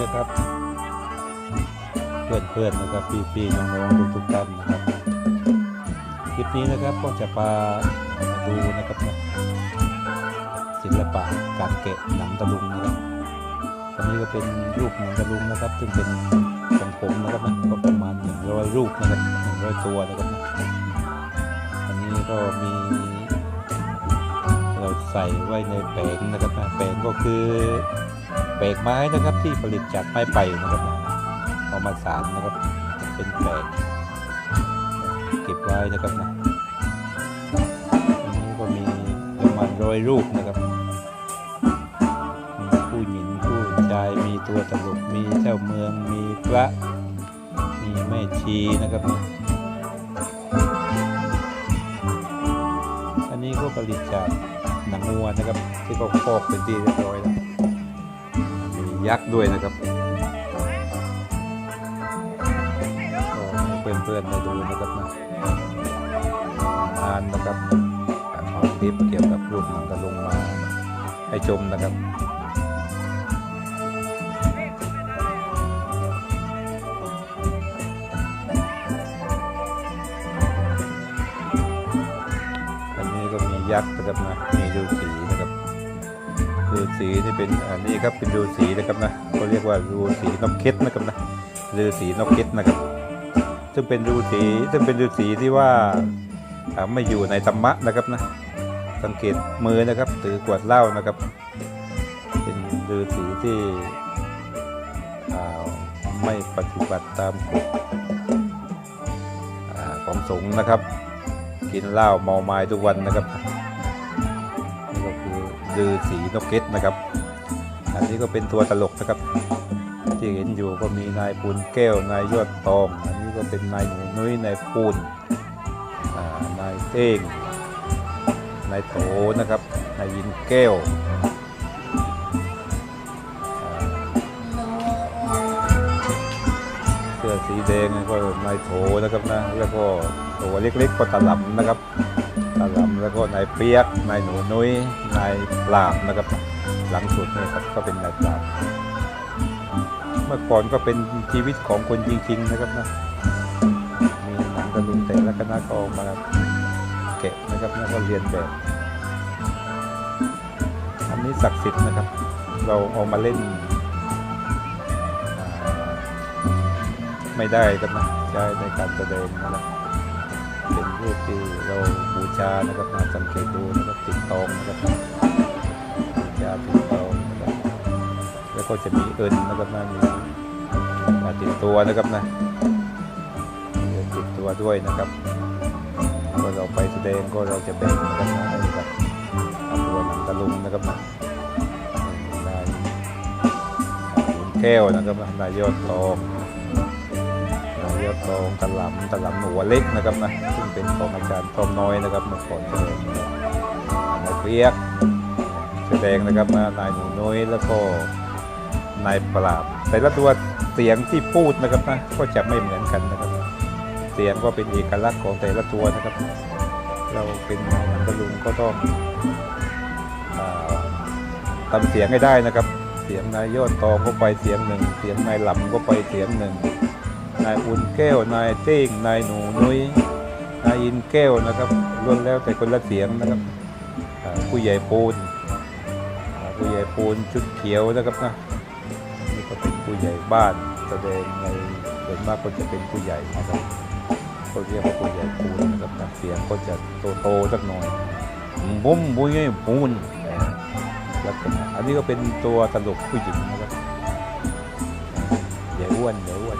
นะครับเพื่อนๆนะครับพี่ๆน้องๆทุกๆท่านนะครับคลิปนี้นะครับก็จะพามาดูนะครับศิลปะการแกะหนังตะลุงนะครับอันนี้ก็เป็นรูปหนังตะลุงนะครับ ซึ่งเป็นของผมนะครับนะก็ประมาณ100รูปนะครับ100ตัวนะครับนะอันนี้ก็มีเราใส่ไว้ในแปลงนะครับนะแปลงก็คือ แปลงไม้นะครับที่ผลิตจากไม้ไผ่นะครับเอามาสานนะครับเป็นแปลงเก็บไว้นะครับนะอันนี้ก็มีประมาณร้อยรูปนะครับมีผู้หญิงผู้ชายมีตัวตลกมีเจ้าเมืองมีพระมีแม่ชีนะครับนะอันนี้ก็ผลิตจากหนังงัวนะครับ ที่เขาฟอกเป็นที่เรียบร้อยแล้ว ยักษ์ด้วยนะครับก็ให้เพื่อนๆมาดูนะครับนะงานนะครับเอาคลิปเกี่ยวกับรูปหนังตะลุงมาให้ชมนะครับอันนี้ก็มียักษ์นะครับนะมีฤาษีนะ รับฤาษีนี่เป็นอันนี้ครับเป็นฤาษีนะครับนะเขาเรียกว่าฤาษีนกเก็ตนะครับนะฤาษีนกเก็ตนะครับ ซึ่งเป็นฤาษีซึ่งเป็นฤาษีที่ว่าไม่อยู่ในธรรมะนะครับนะสังเกตมือนะครับถือกวดเหล้านะครับ เป็นฤาษีที่ไม่ปฏิบัติตามกฎอ่าของสงฆ์นะครับ กินเหล้าเมาไม้ทุกวันนะครับ คือลือสีนกเก็ตนะครับ อันนี้ก็เป็นตัวตลกนะครับ ที่เห็นอยู่ก็มีนายปูนแก้วนายยอดตอง อันนี้ก็เป็นนายหนูนุ้ยนายปูนนายเต้งนายโถนะครับนายยินแก้วเสื้อสีแดงก็นายโถนะครับนะแล้วก็ตัวเล็กๆก็ตะหลำนะครับ ตะหลำแล้วก็นายเปียกนายหนูนุ้ยนายปราบนะครับหลังสุดนี่ครับก็เป็นนายปราบเมื่อก่อนก็เป็นชีวิตของคนจริงๆนะครับนะมีหนังตะลุงแต่ละคณะก็ออกมาแกะนะครับแล้วก็เรียนแบบอันนี้ศักดิ์สิทธิ์นะครับ เราเอามาเล่นไม่ได้ครับนะใช้ในการแสดงนะครับเป็นรูปที่ ชานะครับมาสังเกตดูนะครับติดตองนะครับบูชาติดตองนะครับแล้วก็จะมีเอิญนะครับนะมีมาติดตัวนะครับนะติดตัวด้วยนะครับก็เราไปแสดงก็เราจะแบ่งนะครับนะให้กับตัวหนังตะลุงนะครับนะนายแก้วนะครับนายยอดทอง ยอดทองตะหลำตะหลำหนูเล็กนะครับนะซึ่งเป็นของอาจารย์ทอมน้อยนะครับเมื่อก่อนแสดงนายเปียกแสดงนะครับนะนายหนูน้อยแล้วก็นายปราบแต่ละตัวเสียงที่พูดนะครับนะก็จะไม่เหมือนกันนะครับ เสียงก็เป็นเอกลักษณ์ของแต่ละตัวนะครับ เราเป็นนายังตะลุงก็ต้องทำเสียงให้ได้นะครับ เสียงนายยอดตองก็ไปเสียงหนึ่ง เสียงนายหลำก็ไปเสียงหนึ่ง นายอุ่นแก้วนายเต้งนายหนูนุ้ยนายอินแก้วนะครับล้วนแล้วแต่คนละเสียงนะครับผู้ใหญ่ปูนผู้ใหญ่ปูนชุดเขียวนะครับนะนี่ก็เป็นผู้ใหญ่บ้านแสดงในส่วนมากก็จะเป็นผู้ใหญ่นะครับก็เรียกว่าผู้ใหญ่ปูนนะครับนะเสียงก็จะโตๆสักหน่อยบุ้มบุ้ยปูนลักษณะอันนี้ก็เป็นตัวตลกผู้หญิงนะครับใหญ่อ้วนใหญ่อ้วน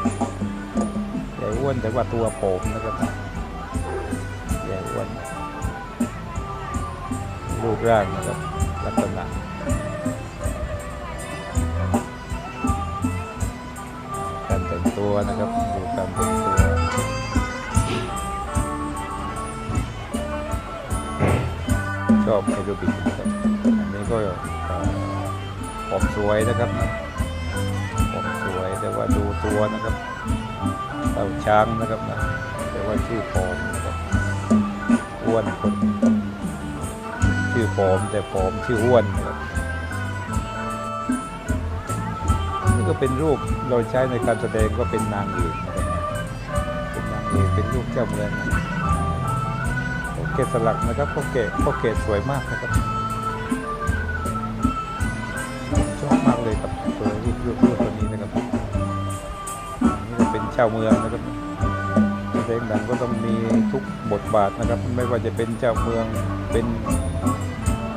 อ้วนแต่ว่าตัวโผมนะครับใหญ่อ้วนรูปร่างนะครับลักษณะการแต่งตัวนะครับดูการแต่งตัวชอบไฮโดรบิกนะครับอันนี้ก็ผมสวยนะครับผมสวยแต่ว่าดูตัวนะครับ เต่าช้างนะครับนะแต่ว่าชื่อผมนะครับอ้วนคนชื่อผมแต่ผมชื่ออ้วนนะครับนี่ก็เป็นรูปเราใช้ในการแสดงก็เป็นนางเอกนะครับเป็นนางเอกเป็นรูปเจ้าเมืองนะโอเคสลักนะครับโอเคโอเคสวยมากนะครับชอบมากเลยกับตัวรูปรูป เจ้าเมืองนะครับแสดงหนังก็ต้องมีทุกบทบาทนะครับ ไม่ว่าจะเป็นเจ้าเมืองเป็น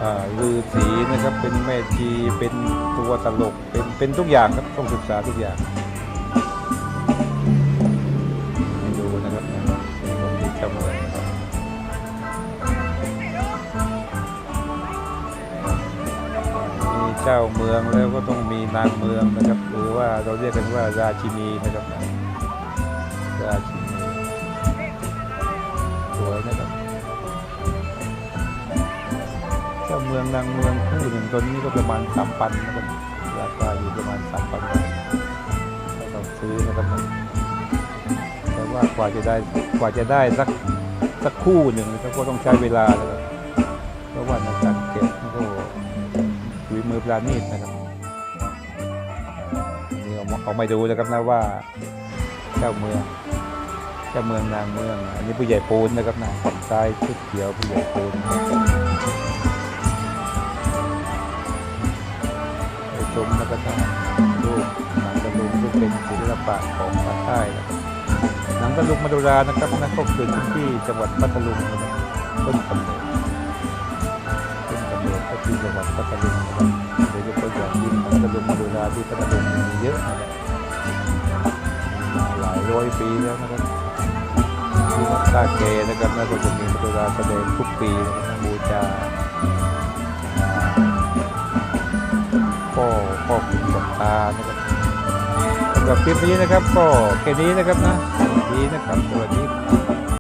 อ่าลือสีนะครับ เป็นแม่ชีเป็นตัวตลกเป็นเป็นทุกอย่างครับต้องศึกษาทุกอย่างดูนะครับตรงนี้เจ้าเมืองมีเจ้าเมืองแล้วก็ต้องมีนางเมืองนะครับ หรือว่าเราเรียกกันว่าราชินีนะครับ ราชินีสวยนะครับเจ้าเมืองนางเมืองคู่หนึ่งตัวนี้ก็ประมาณสามพันนะครับราคาอยู่ประมาณสามพันให้เราซื้อนะครับแต่ว่ากว่าจะได้กว่าจะได้สักสักคู่หนึ่งก็ต้องใช้เวลานะครับเพราะว่าในการเก็บก็ฝีมือปราณีตนะครับนี่เอามาเอามาดูนะครับนะว่าเจ้าเมือง เจ้าเมืองนางเมือง อันนี้ผู้ใหญ่ปูนนะครับนะฝั่งซ้ายชุดเขียวผู้ใหญ่ปูนไปชมแล้วก็ทำรูปหนังตะลุงซึ่เป็นศิลปะของภาคใต้นะครับหนังตะลุงมาดุรานะครับนั่นก็คือที่จังหวัดพัทลุงนะครับต้นกำเนิดต้นกำเนิดก็คือจังหวัดพัทลุงนะครับโดยเฉพาะอย่างยิ่งหนังตะลุงมาดุราที่พัทลุงมีเยอะนะครับหลายร้อยปีแล้วนะครับ ตาเกนะครับแล้วก็จะมีประตูกาแสดงทุกปีนะครับบูชาก็ก็ขุนกับตานะครับสำหรับคลิปนี้นะครับ ก็แค่นี้นะครับนะสวัสดีนะครับสวัสดี